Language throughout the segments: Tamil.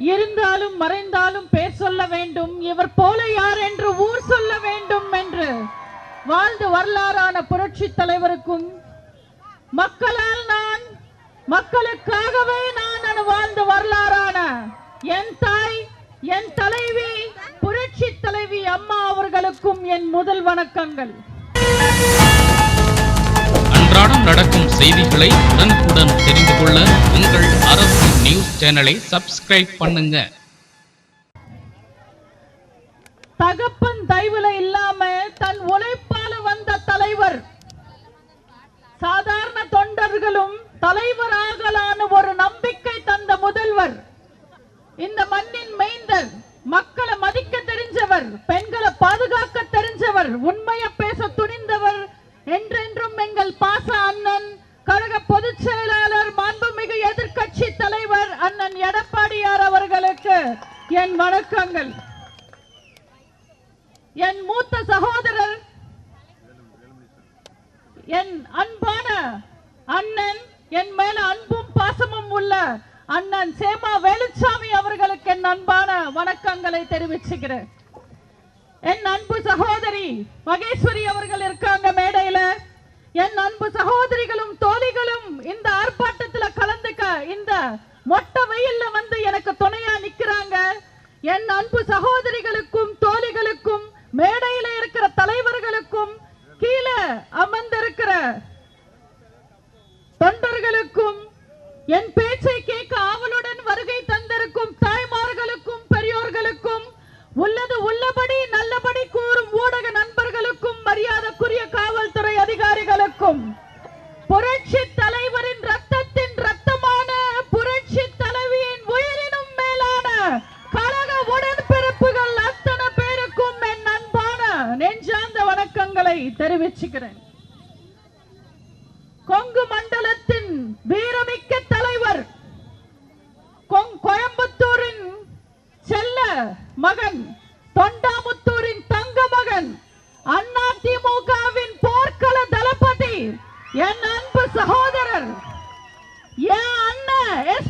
இருந்தாலும் மறைந்தாலும் பேர் சொல்ல வேண்டும். இவர் போல யார் என்று ஊர் சொல்ல வேண்டும் என்று வாழ்ந்து வரலாறான புரட்சி தலைவருக்கும் மக்களால் நான் மக்களுக்காகவே நான் என வாழ்ந்து வரலாறான என் தாய் என் தலைவி புரட்சி தலைவி அம்மா அவர்களுக்கும் என் முதல் வணக்கங்கள். அன்றாடம் நடக்கும் செய்திகளை உடனுக்குடன் தெரிந்து கொள்ள உங்கள் நியூஸ் சேனலை சப்ஸ்கிரைப் பண்ணுங்க. தகப்பன் தயவுல இல்லாம தன் உழைப்பால வந்த தலைவர் சாதாரண தொண்டர்களும் தலைவராகலான ஒரு நம்பிக்கை தந்த முதல்வர் இந்த மண்ணின் மைந்தர் மக்களை மதிக்க தெரிஞ்சவர் பெண்களை பாதுகாக்க தெரிஞ்சவர் உண்மையை பேச துணிந்தவர் என்றென்றும் எங்கள் பாச அண்ணன் கழக பொதுச் செயலர் என் வணக்கங்கள். என் மூத்த சகோதரர் என் அன்பான அண்ணன் என் மேல அன்பும் பாசமும் உள்ள அண்ணன் சேமா வேலுச்சாமி அவர்களுக்கு என் அன்பான வணக்கங்களை தெரிவிச்சுக்கிறேன். என் அன்பு சகோதரி மகேஸ்வரி அவர்கள் இருக்காங்க மேடையில. என் அன்பு சகோதரிகளும் தோழிகளும் இந்த ஆர்ப்பாட்டத்துல கலந்துக்க இந்த மொட்டை வெயில்ல வந்து எனக்கு துணையா நிக்கிறாங்க. என் அன்பு சகோதரிகளுக்கும் தோழிகளுக்கும் மேடையில இருக்கிற தலைவர்களுக்கும் கீழே அமர்ந்திருக்கிற தொண்டர்களுக்கும் என் பேச்சை கேட்க ஆவலுடன் வருகை தந்திருக்கும் தாய்மார்களுக்கும் பெரியோர்களுக்கும் உள்ளது உள்ளபடி நல்லபடி கூறும் ஊடக நண்பர்களுக்கும் மரியாதைக்குரிய காவல்துறை அதிகாரிகளுக்கும் புரட்சி தலைவரின் ரத்தத்தின் ரத்தமான புரட்சி தலைவியின் உயிரினும் மேலான கழக உடன்பிறப்புகள் அத்தனை பேருக்கும் என் அன்பான நெஞ்சார்ந்த வணக்கங்களை தெரிவிச்சுக்கிறேன். கொங்கு மண்டலத்தின் வீரமிக்க தலைவர் கொங்- கோயம்புத்தூரின் செல்ல மகன் தொண்டா என் அன்பு சகோதரர் என் அண்ணன் எஸ்.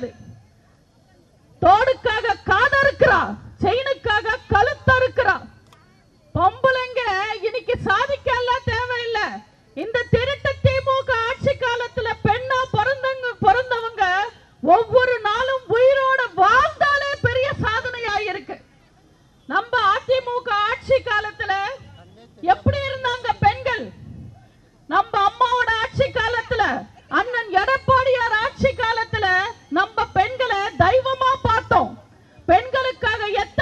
கிடையாது தோடுக்காக காத இருக்கிறா செயினுக்காக கழுத்த இருக்கிறா பொம்பளைங்க இன்னைக்கு சாதிக்க எல்லாம் தேவையில்லை. இந்த திருட்டு திமுக ஆட்சி காலத்துல பெண்ணா பிறந்தவங்க பிறந்தவங்க ஒவ்வொரு நாளும் உயிரோட வாழ்ந்தாலே பெரிய சாதனையா இருக்கு நம்ம அதிமுக ஆட்சி காலத்துல எப்படி தெய்வமா பார்த்தோம். பெண்களுக்காக எத்தனை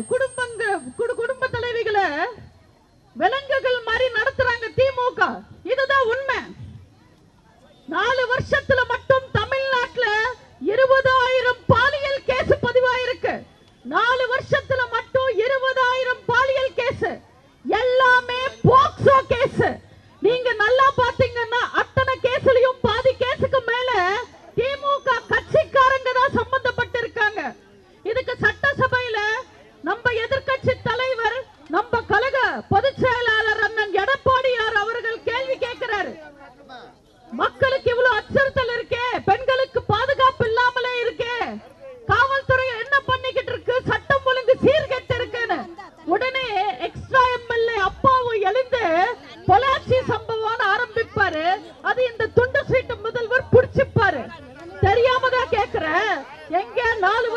குடும்பங்க குடும்ப தலைவிகளை விலங்குகள் மாதிரி நடத்துறாங்க திமுக. இதுதான் உண்மை. நாலு வருஷத்துல மட்டும் தமிழ்நாட்டுல இருபதாயிரம் பாலியல் கேஸ் பதிவாயிருக்கு. நாலு வருஷம் பொள்ளாச்சி சம்பவம் ஆரம்பிப்பாரு. அது இந்த துண்டு சீட்டு முதல்வர் புடிச்சுப்பாரு. தெரியாம தான் கேக்குறேன். எங்க நாலு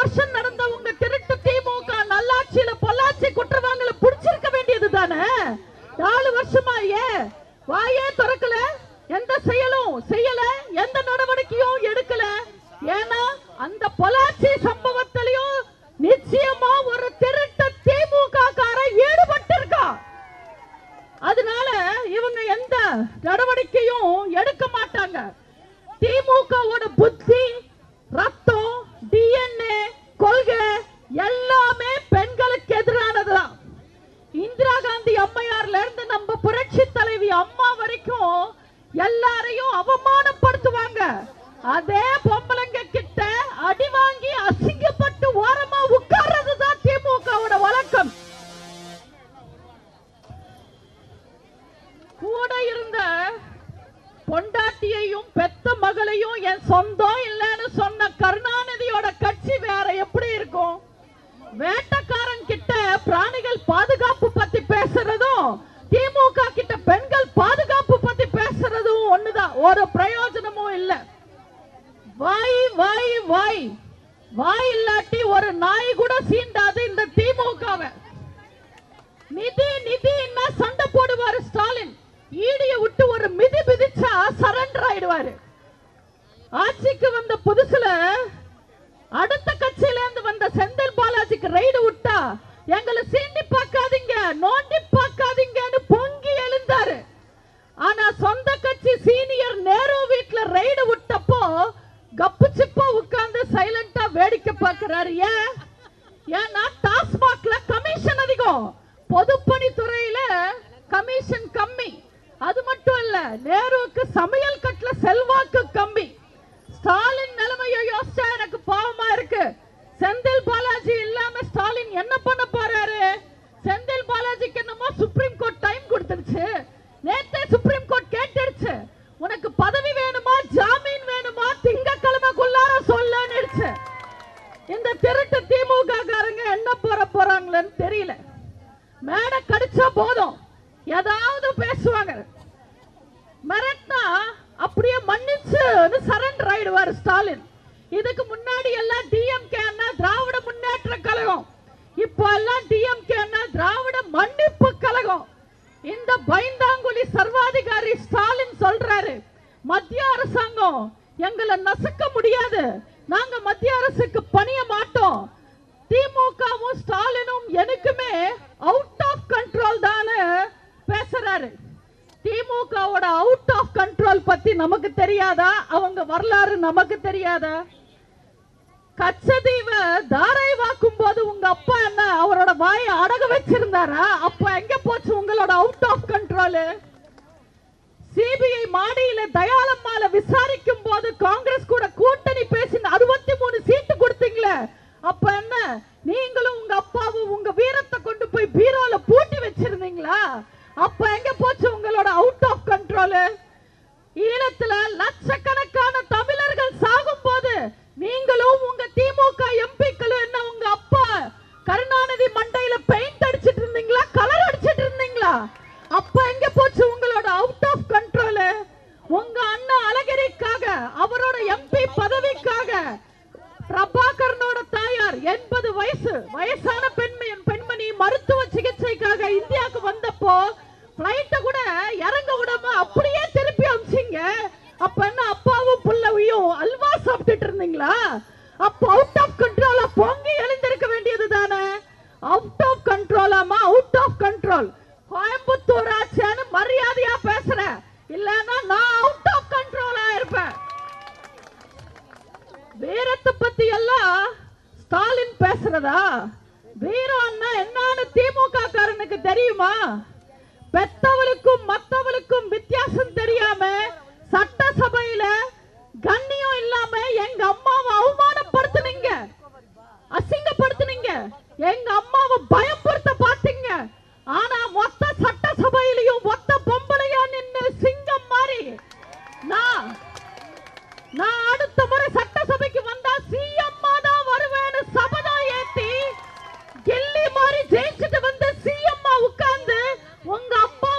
எங்களை சீண்டி பார்க்காதீங்க நோண்டி பார்க்காதீங்கன்னு பொங்கி எழுந்தாரு. ஆனா சொந்த கட்சி சீனியர் நேரு வீட்ல ரைடு விட்டப்போ கப்பு சிப்பா உட்கார்ந்து சைலண்டா வேடிக்கை பார்க்கிறாரு. ஏன்? ஏன்னா டாஸ்மாக்ல கமிஷன் அதிகம். பொதுப்பணித்துறையில கமிஷன் கம்மி. அது மட்டும் இல்ல நேருவுக்கு சமையல் கட்டுல செல்வாக்கு கம்மி. ஸ்டாலின் நிலைமையை யோசிச்சா எனக்கு பாவமா இருக்கு. செந்தில் பாலாஜி இல்லாம ஸ்டாலின் என்ன பண்ண போறாரு? செந்தில் பாலாஜிக்கு என்னமோ சுப்ரீம் கோர்ட் டைம் கொடுத்துருச்சு. நேத்தே சுப்ரீம் கோர்ட் கேட்டுருச்சு. உனக்கு பதவி வேணுமா? ஜாமீன் வேணுமா? திங்கக்கிழமைக்குள்ளார சொல்லுன்னு இந்த திருட்டு திமுக காரங்க என்ன போற போறாங்களன்னு தெரியல. மேடை கடிச்சா போதும். ஏதாவது பேசுவாங்க. மிரட்டினா அப்படியே மன்னிச்சுன்னு சரண்டர் ஆயிடுவார் ஸ்டாலின் இதுக்கு முன்னாடி எல்லாம் டிஎம்கே திராவிட முன்னேற்ற கழகம். இப்போ எல்லாம் டிஎம்கே திராவிட மன்னிப்பு கழகம். இந்த பைந்தாங்குழி சர்வாதிகாரி ஸ்டாலின் சொல்றாரு மத்திய அரசாங்கம் எங்களை நசுக்க முடியாது. நாங்க மத்திய அரசுக்கு பணிய மாட்டோம். திமுகவும் ஸ்டாலினும் எனக்குமே அவுட் ஆஃப் கண்ட்ரோல் தானே பேசுறாரு. திமுகவோட அவுட் ஆஃப் கண்ட்ரோல் பத்தி நமக்கு தெரியாதா? அவங்க வரலாறு நமக்கு தெரியாதா? கச்சதீவ தாரை வாக்கும் போது உங்க அப்பா என்ன அவரோட வாயை அடக வச்சிருந்தாரா? அப்ப எங்க போச்சு உங்களோட அவுட் ஆஃப் கண்ட்ரோல் சிபிஐ மாடியில தயாளம்மால விசாரிக்கும் போது காங்கிரஸ் கூட கூட்டு அவுட் ஆஃப் கண்ட்ரோல் அம்மா அவுட் ஆஃப் கண்ட்ரோல் கோயம்புத்தூர் ஆட்சியான்னு மரியாதையா பேசுற. இல்லன்னா நான் அவுட் ஆஃப் கண்ட்ரோலா இருப்பேன். வீரத்தை பத்தி எல்லாம் ஸ்டாலின் பேசுறதா? வீரம் என்னன்னு திமுக காரனுக்கு தெரியுமா? பெத்தவளுக்கும் மத்தவளுக்கும் வித்தியாசம் தெரியாம சட்டசபையில கண்ணியம் இல்லாம எங்க அம்மாவை அவமானப்படுத்தினீங்க. அசிங்கப்படுத்தினீங்க. எங்க அம்மாவை பயப்படுத்த பாத்தீங்க. ஆனா மொத்த சட்டசபையிலையும் மொத்த பொம்பளையா நின்று சிங்கம் மாதிரி. நான் நான் அடுத்த முறை சட்டசபைக்கு வந்தா சிஎம்மா தான் வருவேன்னு சபதா ஏத்தி டெல்லி மாதிரி ஜெயிச்சுட்டு வந்து சிஎம்மா உட்கார்ந்து உங்க அப்பா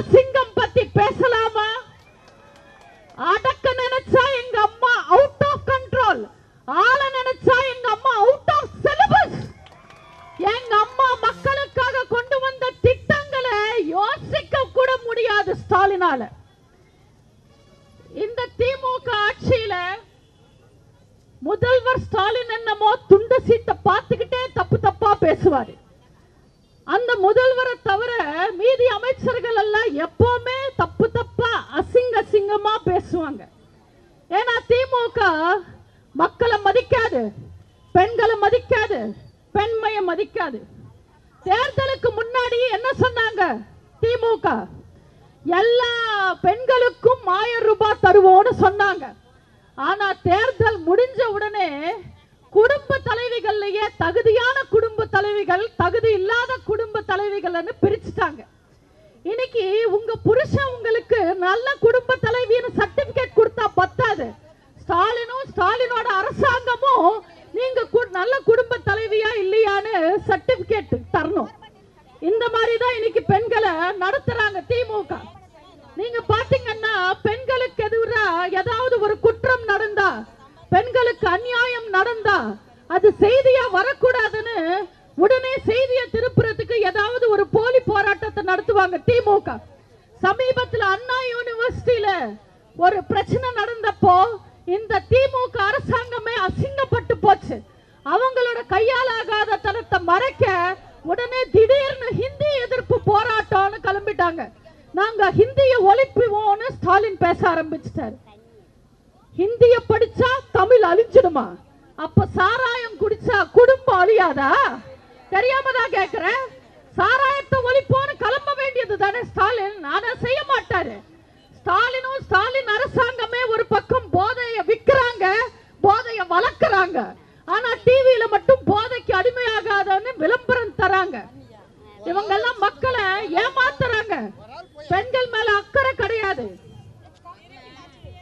nothing ஆனா தேர்தல் முடிஞ்ச உடனே குடும்ப தலைவிகள்லயே தகுதியான குடும்ப தலைவிகள் தகுதி இல்லாத குடும்ப தலைவிகள்னு பிரிச்சுட்டாங்க. இன்னைக்கு உங்க புருஷன் உங்களுக்கு நல்ல குடும்ப தலைவின்னு சர்டிபிகேட் கொடுத்தா பத்தாது. ஸ்டாலினும் ஸ்டாலினோட அரசாங்கமும் நீங்க நல்ல குடும்ப தலைவியா இல்லையான்னு சர்டிபிகேட் தரணும். இந்த மாதிரி தான் இன்னைக்கு பெண்களை நடத்துறாங்க திமுக நீங்க பாத்தீங்கன்னா பெண்களுக்கு எதிராக ஏதாவது ஒரு குற்றம் நடந்தா பெண்களுக்கு அநியாயம் நடந்தா அது செய்தியா வரக்கூடாதுன்னு உடனே செய்தியை திருப்புறதுக்கு ஏதாவது ஒரு போலி போராட்டத்தை நடத்துவாங்க திமுக சமீபத்தில் அண்ணா யூனிவர்சிட்டியில ஒரு பிரச்சனை நடந்தப்போ இந்த திமுக அரசாங்கமே அசிங்கப்பட்டு போச்சு. அவங்களோட கையால் ஆகாத தனத்தை மறைக்க உடனே திடீர்னு ஹிந்தி எதிர்ப்பு போராட்டம்னு கிளம்பிட்டாங்க. நாங்க ஹிந்தியை ஒழிப்புவோம்னு ஸ்டாலின் பேச ஆரம்பிச்சிட்டாரு. ஹிந்திய படிச்சா தமிழ் அழிஞ்சிடுமா? அப்ப சாராயம் குடிச்சா குடும்பம் அழியாதா? தெரியாமதா கேக்குறேன். சாராயத்தை ஒழிப்போன்னு கிளம்ப வேண்டியது தானே ஸ்டாலின். ஆனா செய்ய மாட்டாரு. ஸ்டாலினும் ஸ்டாலின் அரசாங்கமே ஒரு பக்கம் போதைய விக்கிறாங்க போதைய வளர்க்கறாங்க. ஆனா டிவியில மட்டும் போதைக்கு அடிமையாகாதன்னு விளம்பரம் தராங்க. இவங்க எல்லாம் மக்களை ஏமாத்துறாங்க. பெண்கள் மேல அக்கறை கிடையாது.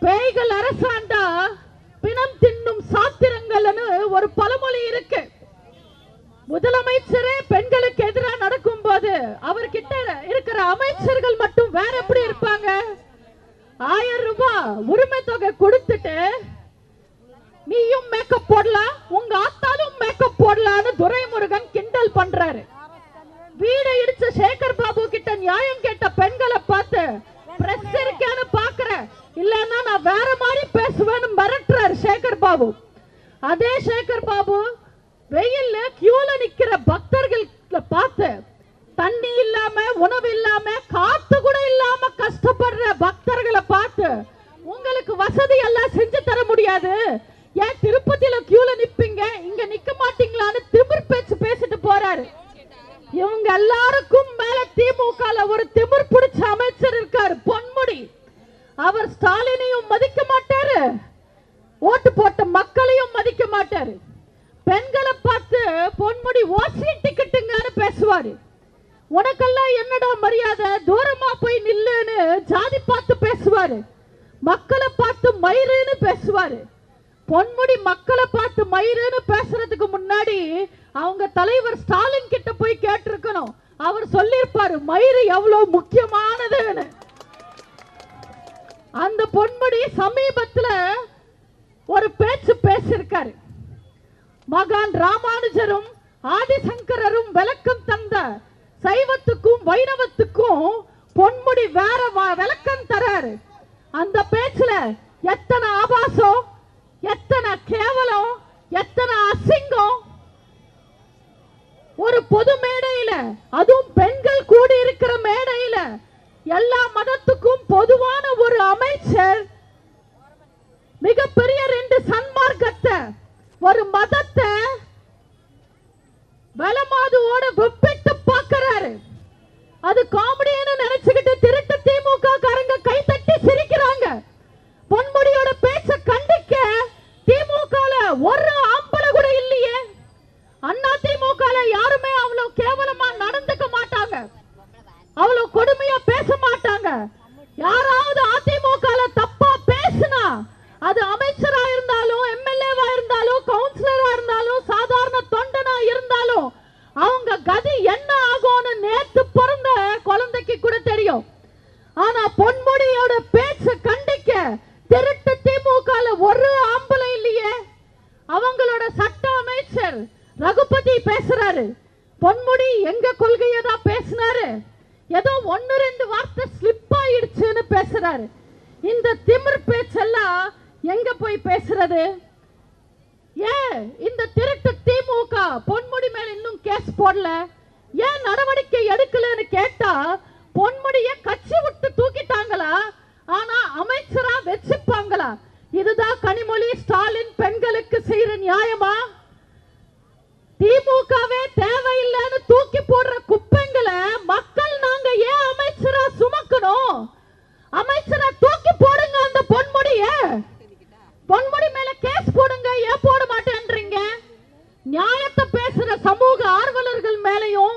பேய்கள் அரசாண்டா பிணம் தின்னும் சாத்திரங்கள்னு ஒரு பழமொழி இருக்கு. முதலமைச்சரே பெண்களுக்கு எதிராக நடக்கும் போது அவர்கிட்ட இருக்கிற அமைச்சர்கள் மட்டும் வேற எப்படி இருப்பாங்க? ஆயிரம் ரூபாய் உரிமை தொகை கொடுத்துட்டு நீயும் மேக்கப் போடலாம் உங்க ஆத்தாலும் மேக்கப் போடலாம்னு துரைமுருகன் கிண்டல் பண்றாரு. வீடை இடிச்ச சேகர் பாபு கிட்ட நியாயம் கேட்ட பெண்களை பார்த்து பிரஸ் இருக்கான்னு பாக்குறேன் இல்லன்னா நான் வேற மாதிரி பேசுவேன்னு மிரட்டுறாரு சேகர் பாபு. அதே சேகர் பாபு வெயில்ல கியூல நிக்கிற பக்தர்களை பார்த்து தண்ணி இல்லாம உணவு இல்லாம காத்து கூட இல்லாம கஷ்டப்படுற பக்தர்களை பார்த்து உங்களுக்கு வசதி எல்லாம் செஞ்சு தர முடியாது. ஏன் திருப்பதியில கியூல நிப்பீங்க? இங்க நிக்க மாட்டீங்களான்னு திமிர் பேச்சு பேசிட்டு போறாரு. இவங்க எல்லாருக்கும் மேல திமுக ஒரு திமிர் பிடிச்ச அமைச்சர் இருக்காரு பொன்முடி. அவர் ஸ்டாலினையும் மதிக்க மாட்டாரு. ஓட்டு போட்ட மக்களையும் மதிக்க மாட்டாரு. பெண்களை பார்த்து பொன்முடி ஓசி டிக்கெட்டுங்கன்னு பேசுவாரு. உனக்கெல்லாம் என்னடா மரியாதை? தூரமா போய் நில்லுன்னு ஜாதி பார்த்து பேசுவாரு. மக்களை பார்த்து மயிருன்னு பேசுவாரு. பொன்முடி மக்களை பார்த்து மயிருன்னு பேசுறதுக்கு முன்னாடி அவங்க தலைவர் ஸ்டாலின் கிட்ட போய் கேட்டிருக்கணும். அவர் சொல்லியிருப்பாரு மயிறு எவ்வளவு முக்கியமானதுன்னு. அந்த பொன்முடி சமீபத்துல ஒரு பேச்சு பேசியிருக்காரு. மகான் ராமானுஜரும் ஆதிசங்கரரும் விளக்கம் தந்த சைவத்துக்கும் வைணவத்துக்கும் பொன்முடி வேற வ- விளக்கம் தராரு. அந்த பேச்சுல எத்தனை ஆபாசம் எத்தனை கேவலம் எத்தனை அசிங்கம் ஒரு பொது மேடையில அதுவும் பெண்கள் கூடி இருக்கிற மேடையில எல்லா மதத்துக்கும் பொதுவான ஒரு அமைச்சர் மிகப்பெரிய ரெண்டு சன்மார்க்கத்தை ஒரு மதத்தை வலமாதுவோட ஒப்பிட்டு பார்க்கறாரு. அது காமெடின்னு நினைச்சுக்கிட்டு திருட்டு திமுக காரங்க கை தட்டி சிரிக்கிறாங்க. பொன்முடியோட பேச்ச கண்டிக்க திமுக ஒரு ஆம்பளை கூட இல்லையே. அண்ணா மேல யாருமே அவ்வளவு கேவலமா நடந்துக்க மாட்டாங்க. அவ்வளவு கொடுமையா பேச மாட்டாங்க. யாராவது அதிமுக தப்பா பேசினா அது அமைச்சரா இருந்தாலும் எம்எல்ஏவா இருந்தாலும் கவுன்சிலரா இருந்தாலும் சாதாரண தொண்டனா இருந்தாலும் அவங்க கதி என்ன ஆகும்னு நேத்து பிறந்த குழந்தைக்கு கூட தெரியும். ஆனா பொன்முடியோட பேச்ச கண்டிக்க திருட்டு திமுக ஒரு ஆம்பளை இல்லையே. அவங்களோட சட்ட அமைச்சர் ரகுபதி பேசுறாரு. பொன்முடி எங்க கொள்கையை தான் பேசினாரு. ஏதோ ஒன்னு ரெண்டு வார்த்தை ஸ்லிப் ஆயிடுச்சுன்னு பேசுறாரு. இந்த திமிர் பேச்செல்லாம் எங்க போய் பேசுறது? ஏன் இந்த திருட்டு திமுக பொன்முடி மேல இன்னும் கேஸ் போடல. ஏன் நடவடிக்கை எடுக்கலன்னு கேட்டா பொன்முடிய கட்சி விட்டு தூக்கிட்டாங்களா? ஆனா அமைச்சரா வச்சுப்பாங்களா? இதுதான் கனிமொழி ஸ்டாலின் பெண்களுக்கு செய்யற நியாயமா? திமுகவே தேவையில்லைன்னு தூக்கி போடுற குப்பைங்களை மக்கள் நாங்க ஏன் அமைச்சரா சுமக்கணும்? அமைச்சரா தூக்கி போடுங்க அந்த பொன்முடிய. பொன்முடி மேல கேஸ் போடுங்க ஏன் போட மாட்டேன்றீங்க? நியாயத்தை பேசுற சமூக ஆர்வலர்கள் மேலையும்